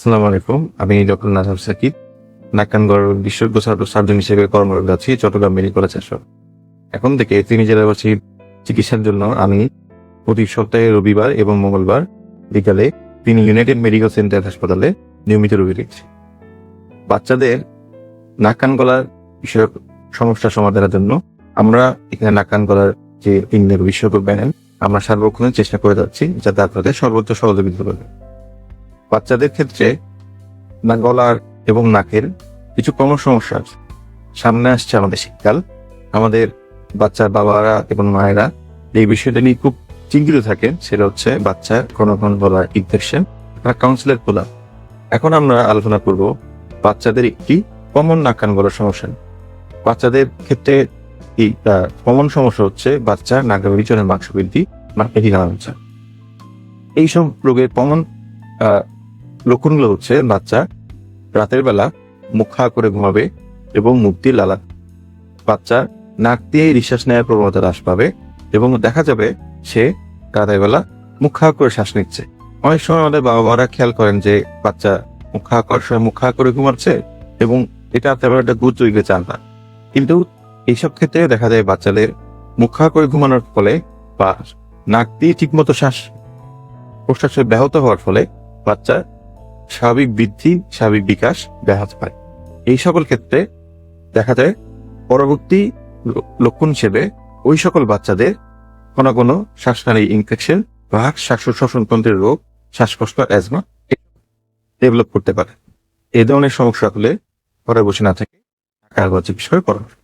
আসসালামু আলাইকুম। আমি ডক্টর নাজাম সাকিব, নাকানগড় বিশেষজ্ঞ সার্জন হিসেবে কর্মরত আছি, চট্টগ্রাম মেডিকেল হাসপাতাল এখন থেকে তিনি জেলাবাসীর চিকিৎসার জন্য আমি প্রতি সপ্তাহে রবিবার এবং মঙ্গলবার বিকালে তিনি ইউনাইটেড মেডিকেল সেন্টার হাসপাতালে নিয়মিত রোগী দেখছি। বাচ্চাদের নাক কান গলার বিষয়ক সমস্যা সমাধানের জন্য আমরা এখানে নাক কান গলার যে তিনদের বিশেষজ্ঞ প্যানেল, আমরা সার্বক্ষণের চেষ্টা করে যাচ্ছি যাতে আপনাদের সর্বোচ্চ সহযোগিতা করবে বাচ্চাদের ক্ষেত্রে না গলার এবং নাকের কিছু কমন সমস্যা আছে। সামনে আসছে আমাদের শীতকাল। আমাদের বাচ্চার বাবারা এবং মায়েরা এই বিষয়টা নিয়ে খুব চিন্তিত থাকেন। সেটা হচ্ছে বাচ্চার কোনো কোনো গলার ইনফেকশন বা কাউন্সিলের খোলা। এখন আমরা আলোচনা করব বাচ্চাদের একটি কমন নাক কান গলার সমস্যা বাচ্চাদের ক্ষেত্রে এই কমন সমস্যা হচ্ছে বাচ্চার নাকের পিছনের মাংস বৃদ্ধি বা এডিনালচা এইসব রোগের কমন লক্ষণগুলো হচ্ছে বাচ্চা, রাতের বেলা মুখ খা করে ঘুমাবে এবং দিয়ে লালা। বাচ্চা নাক দিয়ে নিঃশ্বাস নেওয়ার প্রবণতা হ্রাস পাবে এবং দেখা যাবে সে রাতের বেলা মুখ খা করে শ্বাস নিচ্ছে। অনেক সময় আমাদের বাবা মারা খেয়াল করেন যে বাচ্চা মুখ খা করার সময় মুখ খা করে ঘুমাচ্ছে এবং এটা তেমন একটা গুরুত্ব চান না। কিন্তু এইসব ক্ষেত্রে দেখা যায় বাচ্চাদের মুখ খা করে ঘুমানোর ফলে বা নাক দিয়ে ঠিকমতো শ্বাস প্রশ্বাসে ব্যাহত হওয়ার ফলে বাচ্চা স্বাভাবিক বৃদ্ধি, স্বাভাবিক বিকাশ ব্যাহত পায় এই সকল ক্ষেত্রে দেখা যায় পরবর্তী লক্ষণ হিসেবে ওই সকল বাচ্চাদের কোনো কোনো শ্বাসনালী ইনফেকশন বা শ্বাস শ্বসন তন্ত্রের রোগ, শ্বাসকষ্ট, অ্যাজমা ডেভেলপ করতে পারে। এ ধরনের সমস্যা হলে ঘরে বসে না থেকে ঢাকা চিকিৎসকের পরামর্শ